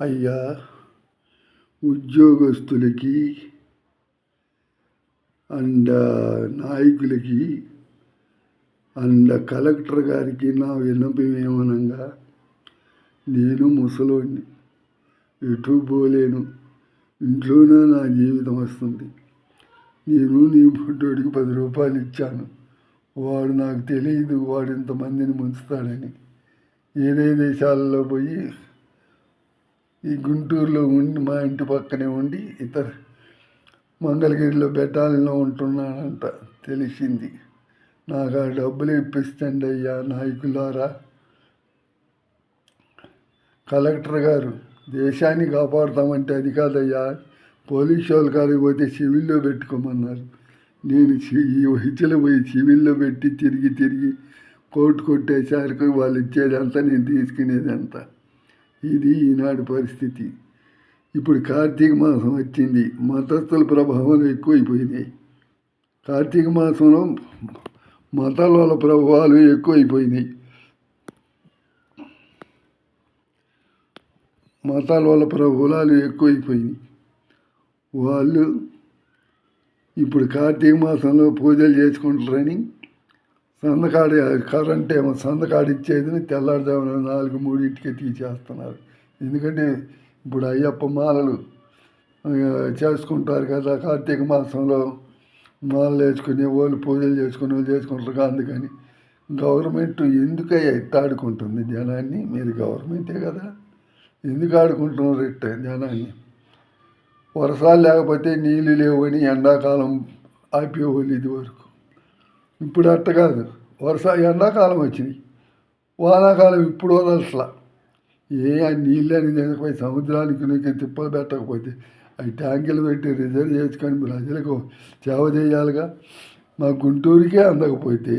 అయ్యా ఉద్యోగస్తులకి అండ్ నాయకులకి అండ్ కలెక్టర్ గారికి నా విన్నపం ఏమనగా నేను ముసలోడిని ఎటు పోలేను. ఇంట్లోనే నా జీవితం వస్తుంది. నేను నీ బుడ్డోడికి పది రూపాయలు ఇచ్చాను. వాడు నాకు తెలియదు వాడు ఇంతమందిని ముంచుతాడని. ఏదే దేశాలలో పోయి ఈ గుంటూరులో ఉండి మా ఇంటి పక్కనే ఉండి ఇతర మంగళగిరిలో బెటాలియన్లో ఉంటున్నానంట తెలిసింది. నాకు ఆ డబ్బులు ఇప్పిస్తండి అయ్యా నాయకులారా. కలెక్టర్ గారు దేశాన్ని కాపాడుతామంటే అది కాదయ్యా. పోలీసు వాళ్ళు కాడికి పోతే సివిల్లో పెట్టుకోమన్నారు. నేను ఈ వయసులో పోయి సివిల్లో పెట్టి తిరిగి తిరిగి కోర్టు కొట్టేసరికి వాళ్ళు ఇచ్చేదంతా నేను తీసుకునేదంతా. ఇది ఈనాటి పరిస్థితి. ఇప్పుడు కార్తీక మాసం వచ్చింది. మతస్థుల ప్రభావం ఎక్కువైపోయినాయి. కార్తీక మాసంలో మతాల వాళ్ళ ప్రభావాలు ఎక్కువైపోయినాయి. మతాల వల్ల ప్రభావాలు ఎక్కువైపోయినాయి. వాళ్ళు ఇప్పుడు కార్తీక మాసంలో పూజలు చేసుకుంటారని సందకాడి కరెంట్ ఏమో సందకాడి ఇచ్చేది తెల్లారుజామున నాలుగు మూడింటికి తీసేస్తున్నారు. ఎందుకంటే ఇప్పుడు అయ్యప్ప మాలలు చేసుకుంటారు కదా కార్తీక మాసంలో మాలలు వేసుకునే వాళ్ళు పూజలు చేసుకునే వాళ్ళు చేసుకుంటారు అందుకని. గవర్నమెంట్ ఎందుకే ఎత్తాడుకుంటుంది జనాన్ని? మీరు గవర్నమెంటే కదా. ఎందుకు ఆడుకుంటున్నారు ఇట్ట జనాన్ని? వర్షాలు లేకపోతే నీళ్ళు లేవని ఎండాకాలం ఆపేవాళ్ళు ఇది వరకు. ఇప్పుడు అట్ట కాదు. వరుస ఎండాకాలం వచ్చినాయి వానాకాలం ఇప్పుడు వదలసలా ఏ ఆ నీళ్ళు లేకపోతే సముద్రానికి నీకు తిప్పలు పెట్టకపోతే అవి ట్యాంకులు పెట్టి రిజర్వ్ చేసుకొని ప్రజలకు సేవ చేయాలిగా. మా గుంటూరుకే అందకపోతే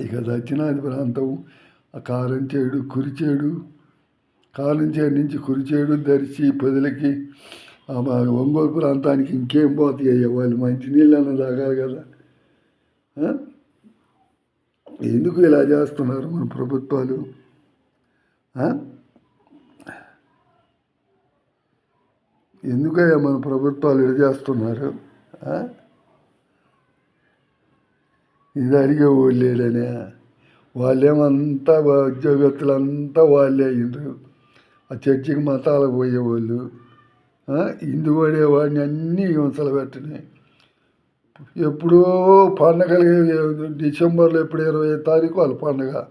ఇక దక్షిణాది ప్రాంతం ఆ కారంచేడు కురిచేడు కారం చేడు నుంచి కురిచేడు దరిచి పదులకి మా ఒంగోలు ప్రాంతానికి ఇంకేం పోతాయి వాళ్ళు మంచినీళ్ళు అన్న తాగాలి కదా. ఎందుకు ఇలా చేస్తున్నారు మన ప్రభుత్వాలు? ఎందుకయ్యా మన ప్రభుత్వాలు ఇలా చేస్తున్నారు? ఇది అడిగే వాళ్ళు లేడనే. వాళ్ళేమంతా ఉద్యోగస్తులంతా వాళ్ళే అయ్యారు ఆ చర్చికి మతాలకు పోయేవాళ్ళు. ఆ? ఇందు పడేవాడిని అన్నీ హింసలు పెట్టినాయి. ఎప్పుడో పండగలు డిసెంబర్లో ఎప్పుడు ఇరవై తారీఖు వాళ్ళ పండగ.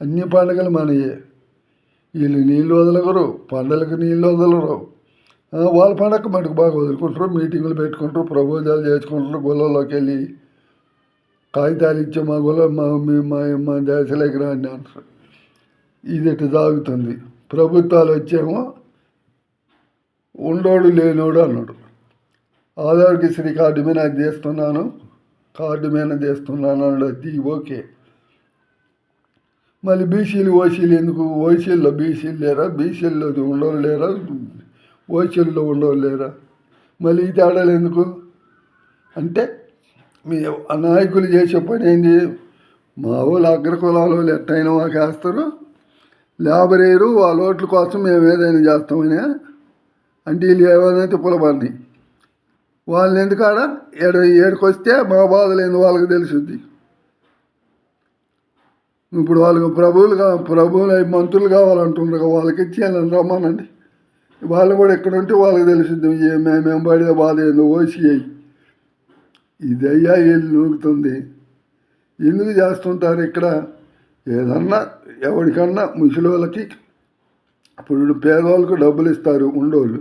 అన్ని పండగలు మనయే వీళ్ళు నీళ్ళు వదలగరు పండగలకు నీళ్ళు వదలరు. వాళ్ళ పండగ మటుకు బాగా వదులుకుంటారు మీటింగులు పెట్టుకుంటారు ప్రపోజాలు చేసుకుంటారు గుళ్ళలోకి వెళ్ళి కాగితాలు ఇచ్చే మా గుల మా మీ- మా మా దేశంలోకి రాని అంటారు. ఇది ఇటు సాగుతుంది? ప్రభుత్వాలు వచ్చేమో ఉండోడు లేనోడు అన్నాడు. ఆరోగ్యశ్రీ కార్డు మీద అది చేస్తున్నాను. కార్డు మీద చేస్తున్నాను అన్నది ఓకే. మళ్ళీ బీసీలు ఓసీలు ఎందుకు? ఓసీల్లో బీసీలు లేరా? బీసీల్లో ఉండోళ్ళు లేరా? ఓసీల్లో ఉండోళ్ళు లేరా? మళ్ళీ ఈ తేడాలు ఎందుకు? అంటే మీ నాయకులు చేసే పని ఏంది? మా వాళ్ళు అగ్రకులాలు వాళ్ళు ఎట్టయినా మాకు వేస్తారు. లేబరేరు వాళ్ళ ఓట్ల కోసం మేము ఏదైనా చేస్తామని. అంటే వీళ్ళు ఏమైనా తిప్పలబండి వాళ్ళని ఎందుకాడ? ఏడు ఏడుకి వస్తే మా బాధలు వాళ్ళకి తెలుసుద్ది. ఇప్పుడు వాళ్ళకి ప్రభువులు ప్రభువులు మంత్రులు కావాలంటున్నారు వాళ్ళకి ఇచ్చి వాళ్ళని రమ్మనండి. వాళ్ళు కూడా ఎక్కడ ఉంటే వాళ్ళకి తెలుసుద్ది. ఏ మేము పడే బాధ ఏందో ఓసి ఇది అయ్యా వీళ్ళు నూగుతుంది ఎందుకు చేస్తుంటారు ఇక్కడ? ఏదన్నా ఎవరికన్నా ముసలి వాళ్ళకి ఇప్పుడు పేదవాళ్ళకు డబ్బులు ఇస్తారు ఉండోళ్ళు.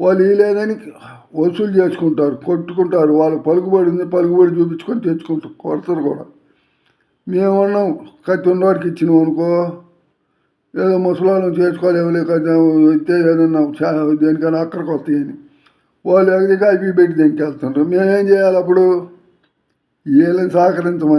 వాళ్ళు లేదని వసూలు చేసుకుంటారు కొట్టుకుంటారు. వాళ్ళకి పలుకుబడి ఉంది పలుకుబడి చూపించుకొని తెచ్చుకుంటారు కొడతారు కూడా. మేమన్నాం కత్తి ఉన్నవాడికి ఇచ్చినాం అనుకో. ఏదో ముసలాళ్ళం చేసుకోవాలి లేక అయితే ఏదన్నా చా- దేనికైనా అక్కడికి వస్తాయని. వాళ్ళు ఎగదిగా అవి పెట్టి దేనికి వెళ్తుంటారు మేమేం చేయాలి అప్పుడు? వీళ్ళని సహకరించమని.